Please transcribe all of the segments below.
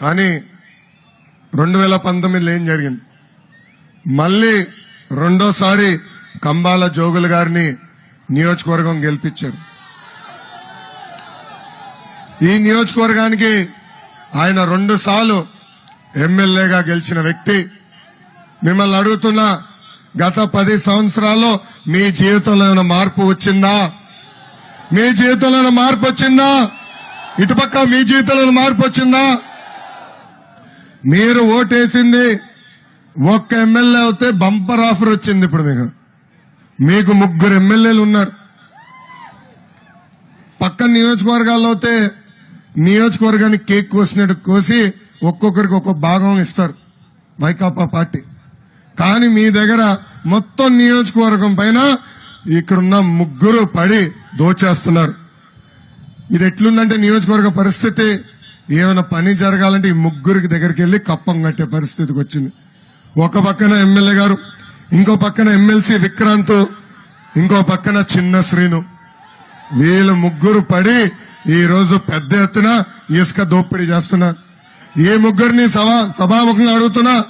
కానీ రెండు వేల పంతొమ్మిదిలో ఏం జరిగింది? మళ్ళీ రెండోసారి కంబాల జోగులు గారిని నియోజకవర్గం గెలిపించారు. ఈ నియోజకవర్గానికి ఆయన రెండు సార్లు ఎమ్మెల్యేగా గెలిచిన వ్యక్తి. మిమ్మల్ని అడుగుతున్నా గత పది సంవత్సరాల్లో మీ జీవితంలో మార్పు వచ్చిందా? మీ జీవితంలో మార్పు వచ్చిందా? ఇటుపక్క మీ జీవితంలో మార్పు వచ్చిందా? మీరు ఓటేసింది ఒక్క ఎమ్మెల్యే అవుతే బంపర్ ఆఫర్ వచ్చింది ఇప్పుడు మీకు. మీకు ముగ్గురు ఎమ్మెల్యేలు ఉన్నారు. పక్క నియోజకవర్గాల్లో అయితే నియోజకవర్గానికి కేక్ కోసినట్టు కోసి ఒక్కొక్కరికి ఒక్కొక్క భాగం ఇస్తారు వైకాపా పార్టీ. కానీ మీ దగ్గర మొత్తం నియోజకవర్గం పైన ఇక్కడున్న ముగ్గురు పడి దోచేస్తున్నారు. ఇది ఎట్లుందంటే నియోజకవర్గ పరిస్థితి? ఏమైనా పని జరగాలంటే ఈ ముగ్గురికి దగ్గరికి వెళ్ళి కప్పం కట్టే పరిస్థితికి వచ్చింది. ఒక పక్కన ఎమ్మెల్యే గారు ఇంకో పక్కన ఎమ్మెల్సీ విక్రాంత్ ఇంకో పక్కన చిన్న శ్రీను. వీళ్ళు ముగ్గురు పడి ఈ రోజు పెద్ద ఎత్తున ఇసుక దోపిడీ చేస్తున్నారు. ఏ ముగ్గురిని సభా సభాముఖంగా అడుగుతున్నా?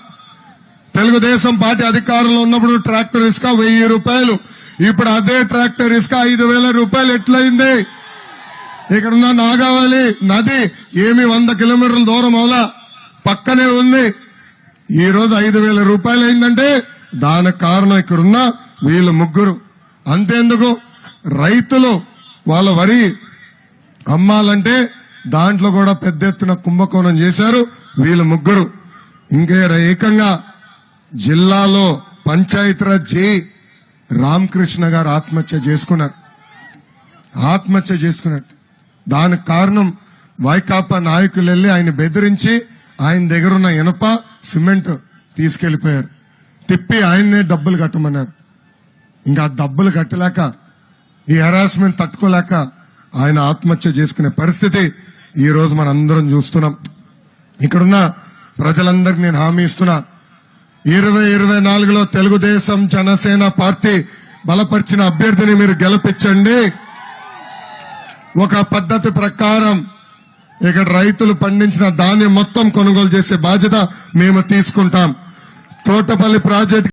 తెలుగుదేశం పార్టీ అధికారంలో ఉన్నప్పుడు ట్రాక్టర్ ఇసుక వెయ్యి రూపాయలు. ఇప్పుడు అదే ట్రాక్టర్ ఇసుక ఐదు వేల రూపాయలు ఎట్లయింది? ఇక్కడ ఉన్న నాగావళి నది ఏమి వంద కిలోమీటర్ల దూరం అవలా పక్కనే ఉంది. ఈ రోజు ఐదు వేల రూపాయలు అయిందంటే దానికి కారణం ఇక్కడున్న వీళ్ళు ముగ్గురు. అంతేందుకు? రైతులు వాళ్ళ వరి అమ్మాలంటే దాంట్లో కూడా పెద్ద ఎత్తున కుంభకోణం చేశారు వీళ్ళు ముగ్గురు. ఇంకే ఏకంగా జిల్లాలో పంచాయతీరాజ్ జే రామకృష్ణ గారు ఆత్మహత్య చేసుకున్నారు. ఆత్మహత్య చేసుకున్నట్టు దానికి కారణం వైకాపా నాయకులు వెళ్ళి ఆయన బెదిరించి ఆయన దగ్గరున్న ఇనప సిమెంట్ తీసుకెళ్ళిపోయారు తిప్పి ఆయన్నే డబ్బులు కట్టమన్నారు. ఇంకా డబ్బులు కట్టలేక ఈ హెరాస్మెంట్ తట్టుకోలేక ఆయన ఆత్మహత్య చేసుకునే పరిస్థితి ఈ రోజు మనం అందరం చూస్తున్నాం. ఇక్కడున్న ప్రజలందరికీ నేను హామీ ఇస్తున్నా. ఇరవై ఇరవై నాలుగులో తెలుగుదేశం జనసేన పార్టీ బలపరిచిన అభ్యర్థిని మీరు గెలిపించండి. ఒక పద్ధతి ప్రకారం ఇక్కడ రైతులు పండించిన ధాన్యం మొత్తం కొనుగోలు చేసే బాధ్యత మేము తీసుకుంటాం. తోటపల్లి ప్రాజెక్ట్